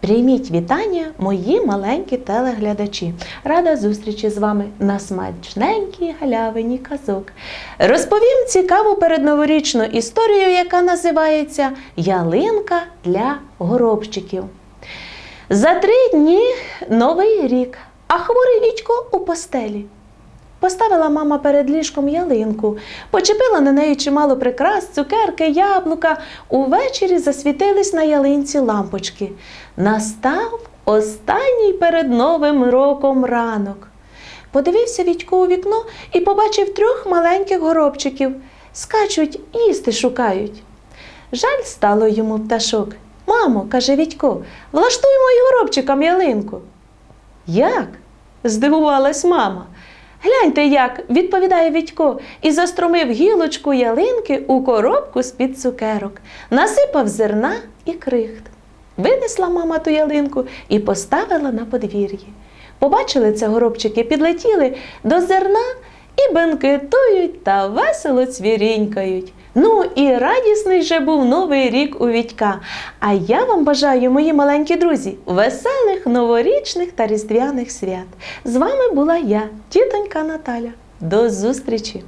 Прийміть вітання, мої маленькі телеглядачі. Рада зустрічі з вами на смачненькій галявині казок. Розповім цікаву передноворічну історію, яка називається Ялинка для горобчиків. За три дні новий рік, а хворий Вітько у постелі. Поставила мама перед ліжком ялинку, почепила на неї чимало прикрас, цукерки, яблука. Увечері засвітились на ялинці лампочки. Настав останній перед Новим роком ранок. Подивився Вітько у вікно і побачив трьох маленьких горобчиків. Скачуть, їсти шукають. Жаль стало йому пташок. Мамо, каже Вітько, влаштуймо й горобчикам ялинку. Як? здивувалась мама. Гляньте як, відповідає Вітько, і застромив гілочку ялинки у коробку з-під цукерок, насипав зерна і крихт. Винесла мама ту ялинку і поставила на подвір'ї. Побачили це горобчики, підлетіли до зерна і бенкетують та весело цвірінькають. Ну і радісний же був новий рік у Вітька. А я вам бажаю, мої маленькі друзі, веселих новорічних та різдвяних свят. З вами була я, тітонька Наталя. До зустрічі!